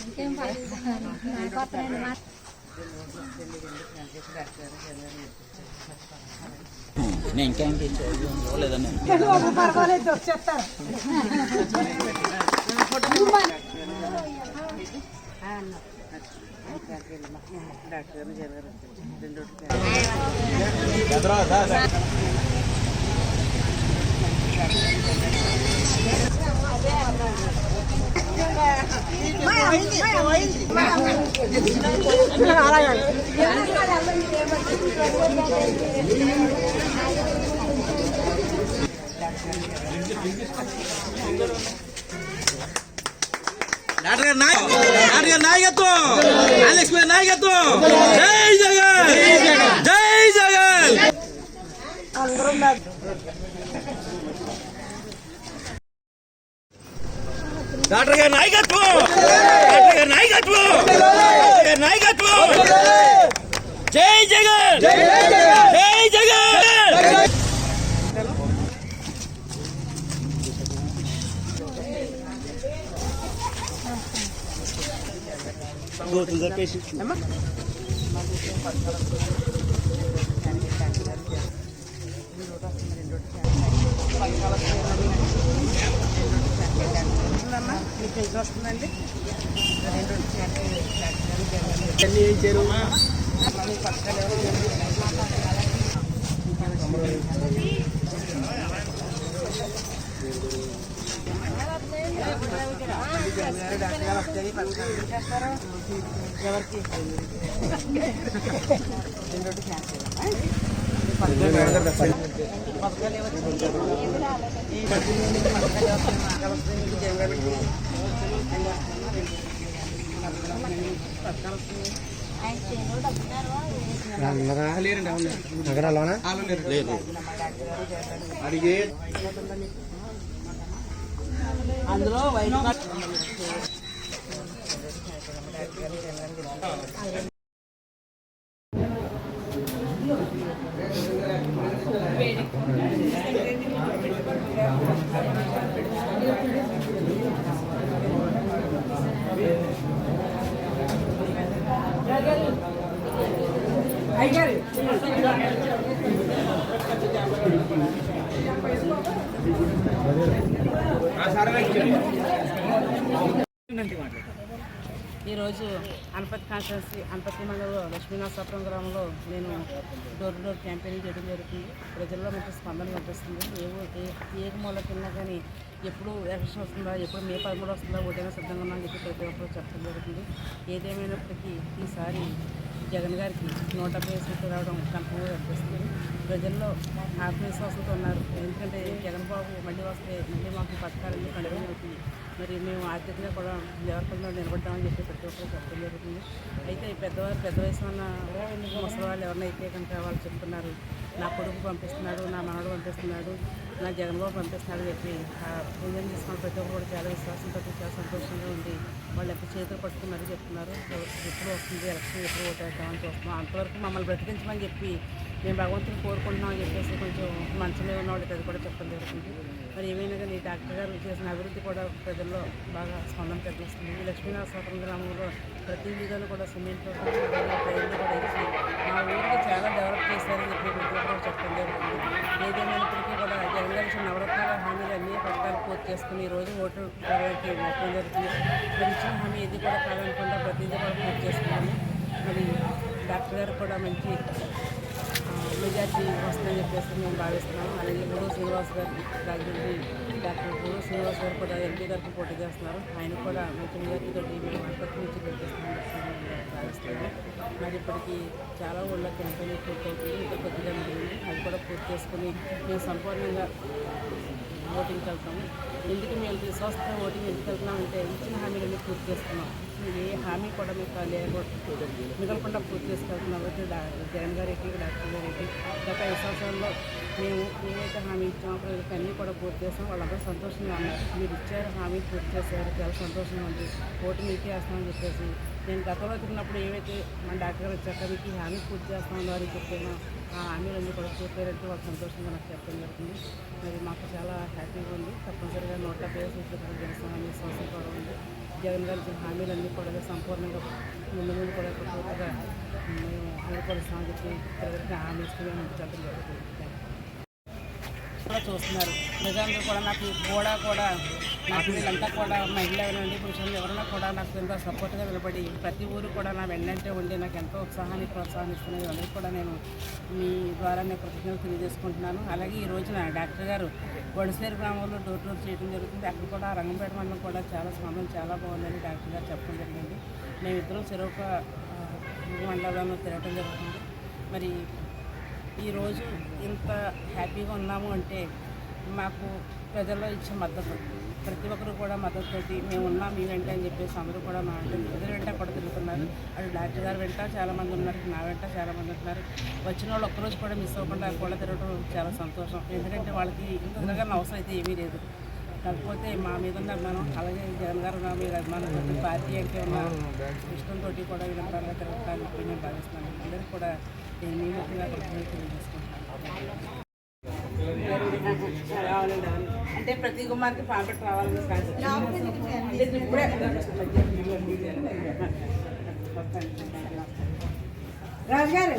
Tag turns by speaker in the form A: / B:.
A: ఇంకేం పర్లేదు నాకు వస్తున్నాయండి మా
B: నేను ఇంకేం చూడలేదండి డాక్టర్ గారి నాయ డాక్టర్ నాయకత్వం. అలెక్స్ గారి నాయకత్వం. జై జగన్. జై జగన్. డాక్టర్ గారి నాయకత్వం! డాక్టర్ గారి నాయకత్వం! డాక్టర్ గారి నాయకత్వం! జై జగన్! జై జగన్! కేజీ వస్తుందండి ఇవన్నీ ఇచ్చారు ఎవరికి పథకాలు ఎవరికి the patient.
C: నగరాల్లోనా
B: లేదు
D: ఈరోజు అనపతి కాన్స్టిట్యున్సీ అనపతి మండలంలో లక్ష్మీనాథాపురం గ్రామంలో నేను డోర్ టు డోర్ క్యాంపెయినింగ్ చేయడం జరుగుతుంది. ప్రజల్లో మంచి స్పందన కనిపిస్తుంది. ఏ ఏ ఏ కానీ ఎప్పుడు ఎలక్షన్ వస్తుందా ఎప్పుడు మే పదమూడు వస్తుందా ఓటైనా సిద్ధంగా ఉన్నా అని చెప్పి ప్రతి ఒక్కరు చెప్పడం జరుగుతుంది. ఏదేమైనప్పటికీ ఈసారి జగన్ గారికి నూట డెబ్బై సీట్లు రావడం కన్ఫర్మ్గా కనిపిస్తుంది ప్రజల్లో ఆత్మవిశ్వాసంతో ఉన్నారు. ఎందుకంటే జగన్ బాబు మళ్ళీ వస్తే మళ్ళీ మాకు పథకాలన్నీ కంటిన్యూ అవుతుంది మరి మేము ఆర్థికంగా కూడా జాగ్రత్తగా నిలబడ్డామని చెప్పి ప్రతి ఒక్కరు చెప్పడం జరుగుతుంది. అయితే పెద్దవారు పెద్ద వయసు ఉన్న ముసలి వాళ్ళు ఎవరినైతే కనుక వాళ్ళు చెప్తున్నారు నా కొడుకు పంపిస్తున్నాడు నా మనడు పంపిస్తున్నాడు నా జగన్బాబు పంపిస్తున్నాడు చెప్పి ఆ పూజలు తీసుకున్న ప్రతి ఒక్కరు కూడా చాలా విశ్వాసంతో చాలా సంతోషంగా ఉంది వాళ్ళు ఎప్పుడు చేతులు పట్టుకుని మరీ చెప్తున్నారు ఎప్పుడు వస్తుంది? ఎలక్షన్ ఎప్పుడు ఓటేద్దామని చూస్తున్నాం. అంతవరకు మమ్మల్ని బ్రతికించమని చెప్పి మేము భగవంతుని కోరుకుంటున్నాం అని చెప్పేసి కొంచెం మంచమే ఉన్నవాళ్ళకి అది కూడా చెప్పడం జరుగుతుంది. మరి ఏమైనా కానీ డాక్టర్ గారు చేసిన అభివృద్ధి కూడా ప్రజల్లో బాగా స్పందన కలిగిస్తుంది ఈ లక్ష్మీనాథ గ్రామంలో ప్రతి వీధిలో కూడా సిమెంట్ ట్రైన్లు కూడా ఇచ్చి మా ఊరికి చాలా డెవలప్ చేశారని చెప్పి ప్రతి ఒక్కరు చెప్పడం జరుగుతుంది. నవరత్నాల హామీలు అన్ని పథకాలు పూర్తి చేసుకుని ఈరోజు రోజు ఓటు వేయడానికి మొత్తం జరుగుతుంది మరి ఇచ్చిన హామీ ఇది కూడా కాదనకుండా ప్రతిదీ కూడా పూర్తి చేసుకున్నాము మరి డాక్టర్ గారు కూడా మంచి మెజార్టీ వస్తుందని చెప్పేసి మేము భావిస్తున్నాము. అలాగే గురు శ్రీనివాస్ గారు రాజమండ్రి డాక్టర్ గురు శ్రీనివాస్ గారు కూడా ఎంపీ గారికి పోటీ చేస్తున్నారు. ఆయన కూడా మంచి మెజార్టీతో మేము అప్పటి నుంచి పెట్టేస్తామని మరి ఇప్పటికీ చాలా ఊళ్ళో క్యాంపెయిన్ పూర్తవుతుంది ఇంకా కొద్దిగా మిగిలింది అది కూడా పూర్తి చేసుకుని మేము సంపూర్ణంగా ఓటింగ్కి వెళ్తాము. ఎందుకు మేము విశ్వాసంతో ఓటింగ్ ఎందుకు వెళ్తున్నామంటే ఇచ్చిన హామీలన్నీ పూర్తి చేస్తున్నాం ఏ హామీ కూడా మీకు లేకుండా మిగలకుండా పూర్తి చేసుకెళ్తున్నారు కాబట్టి జగన్ గారికి డాక్టర్ గారికి గత ఐదు సంవత్సరాల్లో మేము ఏవైతే హామీ ఇచ్చామో ప్రజలకు అన్నీ కూడా పూర్తి చేస్తాం వాళ్ళందరూ సంతోషంగా ఉన్నారు. మీరు ఇచ్చారు హామీ పూర్తి చేశారు. చాలా సంతోషంగా ఉంది. ఓటు మీకే వేస్తామని చెప్పేసి నేను గతంలో తిన్నప్పుడు ఏవైతే మన డాక్టర్ గారు వచ్చాక మీకు హామీ పూర్తి చేస్తామని వారికి చెప్పాను ఆ హామీలన్నీ కూడా పూర్తయ్యారంటే వాళ్ళు సంతోషంగా నాకు చెప్పడం జరుగుతుంది మరి మాకు చాలా హ్యాపీగా ఉంది. తప్పనిసరిగా నూట డెబ్బై సీట్లు కూడా విశ్వాసం కూడా ఉంది. జగన్ గారి ఇచ్చిన హామీలన్నీ కూడా సంపూర్ణంగా ముందు ముందు కూడా పూర్తిగా మేము అమలుపరుస్తామని చెప్పి ప్రజలకు హామీ ఇస్తూ మేము చెప్పడం జరుగుతుంది. చూస్తున్నారు. ప్రజలందరూ కూడా నాకు కూడా కూడా నాకు వీళ్ళంతా కూడా మహిళలనండి పురుషులు ఎవరైనా కూడా నాకు ఎంతో సపోర్ట్గా నిలబడి ప్రతి ఊరు కూడా నా వెన్నంటే ఉండి నాకు ఎంతో ఉత్సాహాన్ని ప్రోత్సాహాన్ని ఇస్తున్నది అందరికీ కూడా నేను మీ ద్వారా నేను కృతజ్ఞతలు తెలియజేసుకుంటున్నాను. అలాగే ఈ రోజున డాక్టర్ గారు వడిసేరు గ్రామంలో డోర్ డోర్ చేయడం జరుగుతుంది. అక్కడ కూడా రంగంపేట మండలం కూడా చాలా స్పందన చాలా బాగుందని డాక్టర్ గారు చెప్పడం జరిగింది. మేమిద్దరం చెరువు మండలంలో తిరగడం జరుగుతుంది. మరి ఈరోజు ఇంత హ్యాపీగా ఉన్నాము అంటే మాకు ప్రజల్లో ఇచ్చే మద్దతు. ప్రతి ఒక్కరు కూడా మద్దతుతోటి మేము ఉన్నాం మీ వెంట అని చెప్పేసి అందరూ కూడా మా వెంట వెంట కూడా తిరుగుతున్నారు. అటు డాక్టర్ గారు వెంట చాలామంది ఉన్నారు నా వెంట చాలామంది ఉంటున్నారు వచ్చిన వాళ్ళు ఒక్కరోజు కూడా మిస్ అవ్వకుండా కూడా తిరగడం చాలా సంతోషం. ఎందుకంటే వాళ్ళకి ఇంత తిరగని అవసరం అయితే ఏమీ లేదు. కాకపోతే మా మీద ఉన్న అభిమానం అలాగే జగన్ గారు నా మీద అభిమానం పార్టీ అంటే ఉన్న ఇష్టంతో కూడా వీళ్ళంతా తిరగటాన్ని చెప్పి నేను భావిస్తున్నాను. అందరికీ కూడా నేను మీ ముఖ్యంగా. అంటే ప్రతి గుమ్మానికి పాంపెట్ రావాలని రాజు గారు